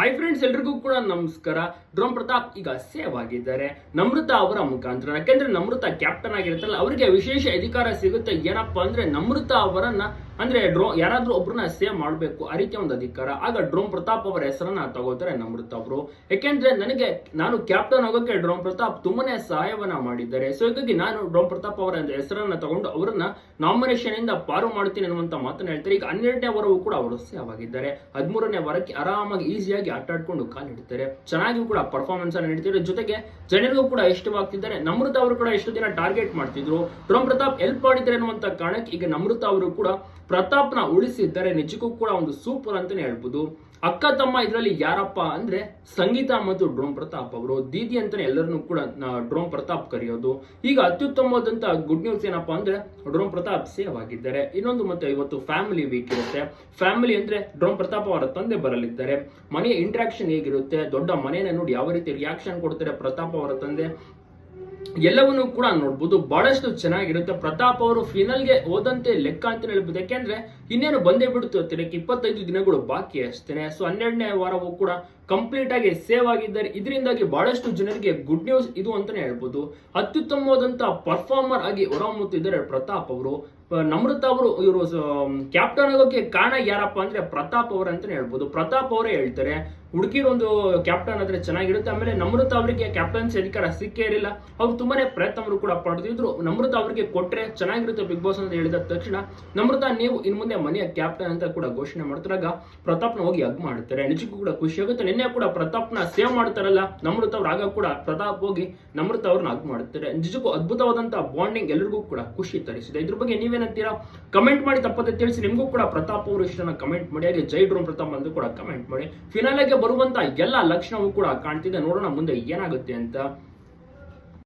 Hi friends ಎಲ್ರಿಗೂ ಕೂಡ ನಮಸ್ಕಾರ. ಡ್ರೋಮ್ ಪ್ರತಾಪ್ ಈಗ ಸೇವ್ ಆಗಿದ್ದಾರೆ ನಮೃತ ಅವರ ಮುಖಾಂತರ. ಯಾಕೆಂದ್ರೆ ನಮೃತ ಕ್ಯಾಪ್ಟನ್ ಆಗಿರುತ್ತಲ್ಲ, ಅವರಿಗೆ ವಿಶೇಷ ಅಧಿಕಾರ ಸಿಗುತ್ತೆ. ಏನಪ್ಪಾ ಅಂದ್ರೆ ನಮೃತ ಅವರನ್ನ ಅಂದ್ರೆ ಡ್ರೋ ಯಾರಾದ್ರೂ ಒಬ್ರನ್ನ ಸೇವ್ ಮಾಡಬೇಕು ಆ ರೀತಿಯ ಒಂದು ಅಧಿಕಾರ. ಆಗ ಡ್ರೋನ್ ಪ್ರತಾಪ್ ಅವರ ಹೆಸರನ್ನ ತಗೋತಾರೆ ನಮೃತ ಅವರು ಯಾಕೆಂದ್ರೆ ನನಗೆ ನಾನು ಕ್ಯಾಪ್ಟನ್ ಆಗೋಕೆ ಡ್ರೋನ್ ಪ್ರತಾಪ್ ತುಂಬಾನೇ ಸಹಾಯವನ್ನ ಮಾಡಿದ್ದಾರೆ. ಸೊ ಹೀಗಾಗಿ ನಾನು ಡ್ರೋನ್ ಪ್ರತಾಪ್ ಅವರ ಹೆಸರನ್ನ ತಗೊಂಡು ಅವರನ್ನ ನಾಮಿನೇಷನ್ ಇಂದ ಪಾರು ಮಾಡ್ತೀನಿ ಅನ್ನುವಂತ ಮಾತನ್ನ ಹೇಳ್ತಾರೆ. ಈಗ ಹನ್ನೆರಡನೇ ವರವೂ ಕೂಡ ಅವರು ಸೇವ್ ಆಗಿದ್ದಾರೆ. ಹದಿಮೂರನೇ ವರಕ್ಕೆ ಆರಾಮಾಗಿ, ಈಸಿಯಾಗಿ ಆಟ ಆಡ್ಕೊಂಡು ಕಾಲಿಡ್ತಾರೆ ಚೆನ್ನಾಗಿ ಕೂಡ ಪರ್ಫಾರ್ಮೆನ್ಸ್ ಅನ್ನು ನೀಡ್ತಿದ್ದಾರೆ ಜೊತೆಗೆ ಜನರಿಗೂ ಕೂಡ ಇಷ್ಟವಾಗ್ತಿದ್ದಾರೆ. ನಮೃತ ಅವರು ಕೂಡ ಎಷ್ಟು ದಿನ ಟಾರ್ಗೆಟ್ ಮಾಡ್ತಿದ್ರು. ಡ್ರೋನ್ ಪ್ರತಾಪ್ ಹೆಲ್ಪ್ ಮಾಡಿದ್ದಾರೆ ಅನ್ನುವಂತ ಕಾರಣಕ್ಕೆ ಈಗ ನಮೃತ ಅವರು ಕೂಡ ಪ್ರತಾಪ್ನ ಉಳಿಸಿದ್ದಾರೆ ನಿಜಕ್ಕೂ ಕೂಡ ಒಂದು ಸೂಪರ್ ಅಂತಾನೆ ಹೇಳ್ಬೋದು. ಅಕ್ಕ ತಮ್ಮ ಇದರಲ್ಲಿ ಯಾರಪ್ಪ ಅಂದ್ರೆ ಸಂಗೀತ ಮತ್ತು ಡ್ರೋಮ್ ಪ್ರತಾಪ್ ಅವರು. ದೀದಿ ಅಂತಾನೆ ಎಲ್ಲರನ್ನೂ ಕೂಡ ಡ್ರೋಮ್ ಪ್ರತಾಪ್ ಕರೆಯೋದು. ಈಗ ಅತ್ಯುತ್ತಮವಾದಂತ ಗುಡ್ ನ್ಯೂಸ್ ಏನಪ್ಪಾ ಅಂದ್ರೆ ಡ್ರೋಮ್ ಪ್ರತಾಪ್ ಸೇವ್ ಆಗಿದ್ದಾರೆ. ಇನ್ನೊಂದು ಮತ್ತೆ ಇವತ್ತು ಫ್ಯಾಮಿಲಿ ವೀಕ್ ಇರುತ್ತೆ. ಫ್ಯಾಮಿಲಿ ಅಂದ್ರೆ ಡ್ರೋನ್ ಪ್ರತಾಪ್ ಅವರ ತಂದೆ ಬರಲಿದ್ದಾರೆ. ಮನೆಯ ಇಂಟ್ರಾಕ್ಷನ್ ಹೇಗಿರುತ್ತೆ? ದೊಡ್ಡ ಮನೆಯನ್ನ ನೋಡಿ ಯಾವ ರೀತಿ ರಿಯಾಕ್ಷನ್ ಕೊಡ್ತಾರೆ ಪ್ರತಾಪ್ ಅವರ ತಂದೆ? ಎಲ್ಲವನ್ನೂ ಕೂಡ ನೋಡ್ಬೋದು. ಬಹಳಷ್ಟು ಚೆನ್ನಾಗಿರುತ್ತೆ. ಪ್ರತಾಪ್ ಅವರು ಫಿನಲ್ಗೆ ಹೋದಂತೆ ಲೆಕ್ಕ ಅಂತ ಹೇಳ್ಬೋದು. ಯಾಕೆಂದ್ರೆ ಇನ್ನೇನು ಬಂದೇ ಬಿಡುತ್ತೆ ತಿರಕ್ಕೆ ಇಪ್ಪತ್ತೈದು ದಿನಗಳು ಬಾಕಿ ಅಷ್ಟೇ ಸೊ ಹನ್ನೆರಡನೇ ವಾರವೂ ಕೂಡ ಕಂಪ್ಲೀಟ್ ಆಗಿ ಸೇವ್ ಆಗಿದ್ದಾರೆ. ಇದರಿಂದಾಗಿ ಬಹಳಷ್ಟು ಜನರಿಗೆ ಗುಡ್ ನ್ಯೂಸ್ ಇದು ಅಂತಾನೆ ಹೇಳ್ಬೋದು. ಅತ್ಯುತ್ತಮವಾದಂತಹ ಪರ್ಫಾರ್ಮರ್ ಆಗಿ ಹೊರಹೊಮ್ಮುತ್ತಿದ್ದಾರೆ ಪ್ರತಾಪ್ ಅವರು. ನಮೃತ ಅವರು, ಇವರು ಕ್ಯಾಪ್ಟನ್ ಆಗೋಕೆ ಕಾರಣ ಯಾರಪ್ಪ ಅಂದ್ರೆ ಪ್ರತಾಪ್ ಅವರು ಅಂತಾನೆ ಹೇಳ್ಬೋದು. ಪ್ರತಾಪ್ ಅವರೇ ಹೇಳ್ತಾರೆ. ಹುಡುಗಿರೊಂದು ಕ್ಯಾಪ್ಟನ್ ಆದ್ರೆ ಚೆನ್ನಾಗಿರುತ್ತೆ. ಆಮೇಲೆ ನಮೃತ ಅವರಿಗೆ ಕ್ಯಾಪ್ಟನ್ಸಿ ಅಧಿಕಾರ ಸಿಕ್ಕೇ ಇರಲಿಲ್ಲ. ಅವ್ರು ತುಂಬಾನೇ ಪ್ರಯತ್ನವರು ಕೂಡ ಪಡೆದಿದ್ರು ನಮೃತ ಅವರಿಗೆ ಕೊಟ್ರೆ ಚೆನ್ನಾಗಿರುತ್ತೆ ಬಿಗ್ ಬಾಸ್ ಅಂತ ಹೇಳಿದ ತಕ್ಷಣ ನಮೃತ ನೀವು ಇನ್ ಮುಂದೆ ಮನೆಯ ಕ್ಯಾಪ್ಟನ್ ಅಂತ ಕೂಡ ಘೋಷಣೆ ಮಾಡ್ತಾರಾಗ ಪ್ರತಾಪ್ನ ಹೋಗಿ ಹಗ್ ಮಾಡ್ತಾರೆ ನಿಜಕ್ಕೂ ಕೂಡ ಖುಷಿ ಆಗುತ್ತೆ. ನಿನ್ನೆ ಕೂಡ ಪ್ರತಾಪ್ನ ಸೇವ್ ಮಾಡ್ತಾರಲ್ಲ ನಮೃತ ಅವ್ರು ಆಗ ಕೂಡ ಪ್ರತಾಪ್ ಹೋಗಿ ನಮೃತ ಅವ್ರನ್ನ ಹಗ್ ಮಾಡ್ತಾರೆ ನಿಜಕ್ಕೂ ಅದ್ಭುತವಾದಂತಹ ಬಾಂಡಿಂಗ್ ಎಲ್ಲರಿಗೂ ಕೂಡ ಖುಷಿ ತರಿಸಿದೆ. ಇದ್ರ ಬಗ್ಗೆ ನೀವೇನಂತೀರಾ? ಕಮೆಂಟ್ ಮಾಡಿ ತಪ್ಪದೆ ತಿಳಿಸಿ. ನಿಮಗೂ ಕೂಡ ಪ್ರತಾಪ್ ಅವರು ಇಷ್ಟನ್ನ ಕಮೆಂಟ್ ಮಾಡಿ. ಹಾಗೆ ಜೈ ಡ್ರೋನ್ ಪ್ರತಾಪ್ ಅಂತ ಕೂಡ ಕಮೆಂಟ್ ಮಾಡಿ. ಫಿನಾಲೆಗೆ ಬರುವಂತ ಎಲ್ಲ ಲಕ್ಷಣವೂ ಕೂಡ ಕಾಣ್ತಿದೆ. ನೋಡೋಣ ಮುಂದೆ ಏನಾಗುತ್ತೆ ಅಂತ.